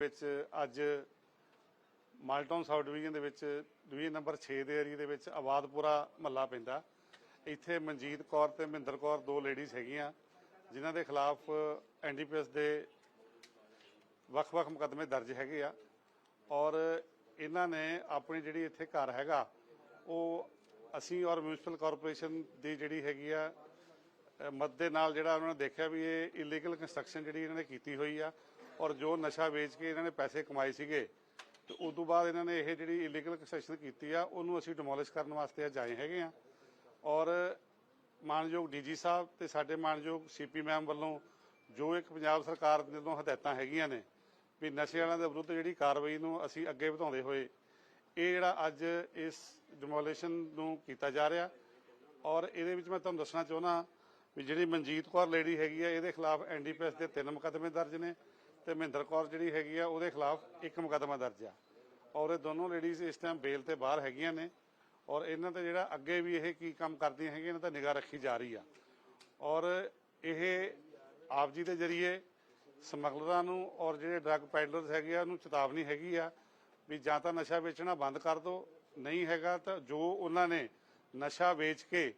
ਵਿੱਚ ਅੱਜ ਮਾਲਟਾਊਨ south division ਦੇ ਵਿੱਚ ਡਿਵੀਜ਼ਨ ਨੰਬਰ 6 ਦੇ ਏਰੀਆ ਦੇ ਵਿੱਚ ਆਬਾਦਪੁਰਾ ਮਹੱਲਾ ਪੈਂਦਾ। ਇੱਥੇ ਮਨਜੀਤ ਕੌਰ ਤੇ ਮਹਿੰਦਰ ਕੌਰ ਦੋ ਲੇਡੀਜ਼ ਹੈਗੀਆਂ ਜਿਨ੍ਹਾਂ ਦੇ ਖਿਲਾਫ ਐਨਡੀਪੀਐਸ ਦੇ ਵੱਖ-ਵੱਖ ਮੁਕੱਦਮੇ ਦਰਜ ਹੈਗੇ ਆ ਔਰ ਇਹਨਾਂ ਨੇ ਆਪਣੀ ਜਿਹੜੀ ਇੱਥੇ ਘਰ ਹੈਗਾ ਉਹ ਅਸੀਂ ਔਰ ਮਿਊਨਿਸਪਲ ਕਾਰਪੋਰੇਸ਼ਨ ਦੀ ਜਿਹੜੀ ਹੈਗੀ ਆ ਅ, ਦੇ ਨਾਲ ਜਿਹੜਾ ਉਹਨਾਂ ਨੇ ਦੇਖਿਆ ਵੀ ਇਹ ਇਲੀਗਲ ਕੰਸਟਰਕਸ਼ਨ ਜਿਹੜੀ ਇਹਨਾਂ ਨੇ ਕੀਤੀ ਹੋਈ ਆ ਔਰ ਜੋ ਨਸ਼ਾ ਵੇਚ ਕੇ ਇਹਨਾਂ ਨੇ ਪੈਸੇ ਕਮਾਏ ਸੀਗੇ, ਤੇ ਉਸ ਤੋਂ ਬਾਅਦ ਇਹਨਾਂ ਨੇ ਇਹ ਜਿਹੜੀ ਇਲੀਗਲ ਕੰਸਟਰਕਸ਼ਨ ਕੀਤੀ ਆ, ਉਹਨੂੰ ਅਸੀਂ ਡਿਮੋਲਿਸ਼ ਕਰਨ ਵਾਸਤੇ ਅੱਜ ਆਏ ਹੈਗੇ ਆ। ਔਰ ਮਾਨਯੋਗ ਡੀਜੀ ਸਾਹਿਬ ਤੇ ਸਾਡੇ ਮਾਨਯੋਗ ਸੀਪੀ ਮੈਮ ਵੱਲੋਂ ਜੋ ਇੱਕ ਪੰਜਾਬ ਸਰਕਾਰ ਦੇ ਵੱਲੋਂ ਹਦਾਇਤਾਂ ਹੈਗੀਆਂ ਨੇ ਵੀ ਨਸ਼ੇ ਵਾਲਿਆਂ ਦੇ ਵਿਰੁੱਧ ਜਿਹੜੀ ਕਾਰਵਾਈ ਨੂੰ ਅਸੀਂ ਅੱਗੇ ਵਧਾਉਂਦੇ ਹੋਏ ਇਹ ਜਿਹੜਾ ਅੱਜ ਇਸ ਡਿਮੋਲੀਸ਼ਨ ਨੂੰ ਕੀਤਾ ਜਾ ਰਿਹਾ। ਔਰ ਇਹਦੇ ਵਿੱਚ ਮੈਂ ਤੁਹਾਨੂੰ ਦੱਸਣਾ ਚਾਹੁੰਦਾ ਵੀ ਜਿਹੜੀ ਮਨਜੀਤ ਕੌਰ ਲੇਡੀ ਹੈਗੀ ਆ, ਇਹਦੇ ਖਿਲਾਫ ਐਨਡੀਪੀਐਸ ਦੇ ਤਿੰਨ ਮੁਕੱਦਮੇ ਦਰਜ ਨੇ। ਤੇ ਮਹਿੰਦਰ ਕੌਰ ਜਿਹੜੀ ਹੈਗੀ ਆ, ਉਹਦੇ ਖਿਲਾਫ ਇੱਕ ਮੁਕੱਦਮਾ ਦਰਜ ਆ। ਔਰ ਇਹ ਦੋਨੋਂ ਲੇਡੀਜ਼ ਇਸ ਟਾਈਮ ਬੇਲ ਤੇ ਬਾਹਰ ਹੈਗੀਆਂ ਨੇ। ਔਰ ਇਹਨਾਂ ਤੇ ਜਿਹੜਾ ਅੱਗੇ ਵੀ ਇਹ ਕੀ ਕੰਮ ਕਰਦੀਆਂ ਹੈਗੀਆਂ, ਇਹਨਾਂ ਤੇ ਨਿਗਾਹ ਰੱਖੀ ਜਾ ਰਹੀ ਆ। ਔਰ ਇਹ ਆਪ ਜੀ ਦੇ ਜ਼ਰੀਏ ਸਮਗਲਰਾਂ ਨੂੰ ਔਰ ਜਿਹੜੇ ਡਰੱਗ ਪੈਡਲਰਸ ਹੈਗੇ ਆ, ਉਹਨੂੰ ਚੇਤਾਵਨੀ ਹੈਗੀ ਆ ਵੀ ਜਾਂ ਤਾਂ ਨਸ਼ਾ ਵੇਚਣਾ ਬੰਦ ਕਰ ਦਿਓ ਨਹੀਂ ਹੈਗਾ ਤਾਂ ਜੋ ਉਹਨਾਂ ਨੇ ਨਸ਼ਾ ਵੇਚ ਕੇ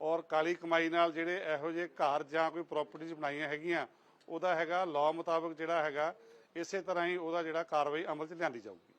ਔਰ ਕਾਲੀ ਕਮਾਈ ਨਾਲ ਜਿਹੜੇ ਇਹੋ ਜਿਹੇ ਘਰ ਜਾਂ ਕੋਈ ਪ੍ਰਾਪਰਟੀਆਂ ਬਣਾਈਆਂ ਹੈਗੀਆਂ ਉਹਦਾ ਹੈਗਾ ਲਾਅ ਮੁਤਾਬਕ ਜਿਹੜਾ ਹੈਗਾ, ਇਸੇ ਤਰ੍ਹਾਂ ਹੀ ਉਹਦਾ ਜਿਹੜਾ ਕਾਰਵਾਈ ਅਮਲ 'ਚ ਲਿਆਂਦੀ ਜਾਊਗੀ।